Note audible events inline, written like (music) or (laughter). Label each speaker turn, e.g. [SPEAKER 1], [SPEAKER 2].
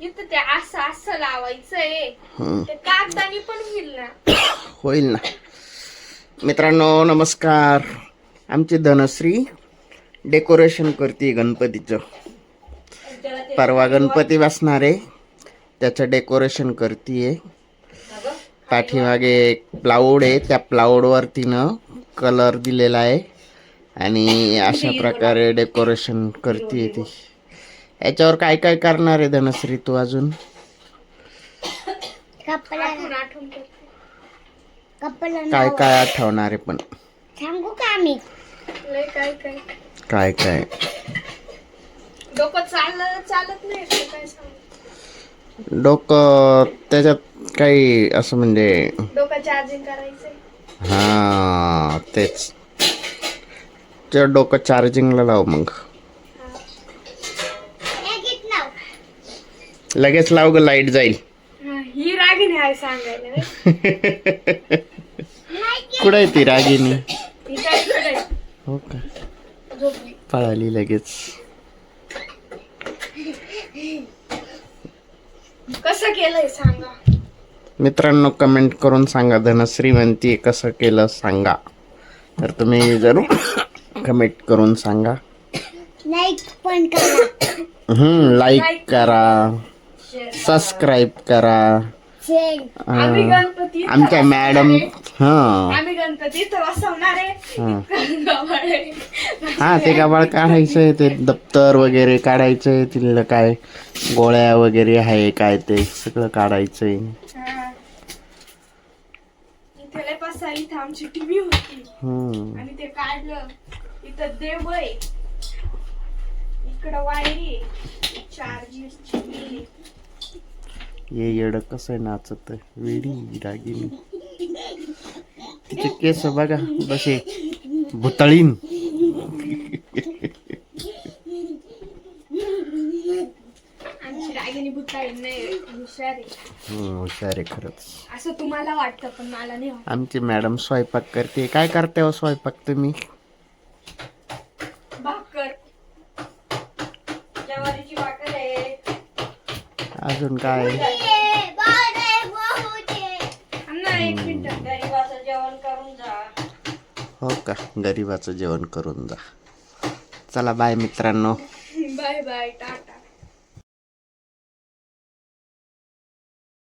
[SPEAKER 1] इथं ते असं असं लावायचंय. ते कागदानी पण होईल ना.
[SPEAKER 2] होईल ना. मित्रांनो नमस्कार. आमची धनश्री डेकोरेशन करते गणपतीचं. परवा गणपती बसणार आहे. त्याचं डेकोरेशन करतीये. पाठीमागे एक प्लाऊड आहे. त्या प्लाऊडवर तिनं कलर दिलेला आहे. आणि अशा प्रकारे डेकोरेशन करते ती. याच्यावर काय काय करणार आहे धनश्री तू अजून? काय काय आठवणार आहे पण?
[SPEAKER 3] सांगू का आम्ही?
[SPEAKER 1] लय काय काय?
[SPEAKER 2] काय काय?
[SPEAKER 1] डोकं चाललं चालत नाही ते काय सांगू?
[SPEAKER 2] डोकं त्याच्यात काही असं म्हणजे
[SPEAKER 1] डोकं चार्जिंग करायचंय.
[SPEAKER 2] हा तेच. ते डोकं चार्जिंगला लाव मग.
[SPEAKER 3] लगेच लाव
[SPEAKER 2] ग लाइट जाईल.
[SPEAKER 1] हा, रागिनी आहे सांगायला.
[SPEAKER 2] कुठं आहे ती रागिनी
[SPEAKER 1] ही काय?
[SPEAKER 2] हो का?
[SPEAKER 1] झोपली.
[SPEAKER 2] पळाली लगेच.
[SPEAKER 1] कसं केलंय सांगा?
[SPEAKER 2] मित्रांनो कमेंट करून सांगा. धनश्री म्हणती कसं केलं सांगा. तर तुम्ही जरूर कमेंट करून सांगा.
[SPEAKER 3] लाईक पण करा.
[SPEAKER 2] हम्म लाईक करा. सबस्क्राईब करा.
[SPEAKER 1] आम्ही गणपती
[SPEAKER 2] आमच्या मॅडम. हा.
[SPEAKER 1] आम्ही गणपती बसवणार आहे.
[SPEAKER 2] हा. ते गबाळ काढायचंय ते दप्तर वगैरे काढायचंय तिथलं काय गोळ्या वगैरे आहे काय ते सगळं काढायचंय.
[SPEAKER 1] हा. इथे लय पसा इथं आमची टीव्ही होती.
[SPEAKER 2] हम्म.
[SPEAKER 1] आणि ते काढलं. इथं देव आहे. इकडं वायरी चार्जिंग
[SPEAKER 2] ये येड कसं आहे नाचत वेडी रागिनी तिचे केस बघा बसे. भुतळीन.
[SPEAKER 1] नाही हुशार आहे.
[SPEAKER 2] हम्म, हुशार आहे खरंच.
[SPEAKER 1] असं तुम्हाला वाटतं पण मला नाही वाटत.
[SPEAKER 2] आमची मॅडम स्वयंपाक करते. काय करते हो स्वयंपाक तुम्ही?
[SPEAKER 1] भाकर. ज्वारीची भाकर आहे.
[SPEAKER 2] अजून काय?
[SPEAKER 1] एक मिनिट गरीबाचं जेवण करून जा.
[SPEAKER 2] हो का? गरिबाचं जेवण करून जा. चला बाय मित्रांनो. (laughs)
[SPEAKER 1] Bye bye Tata.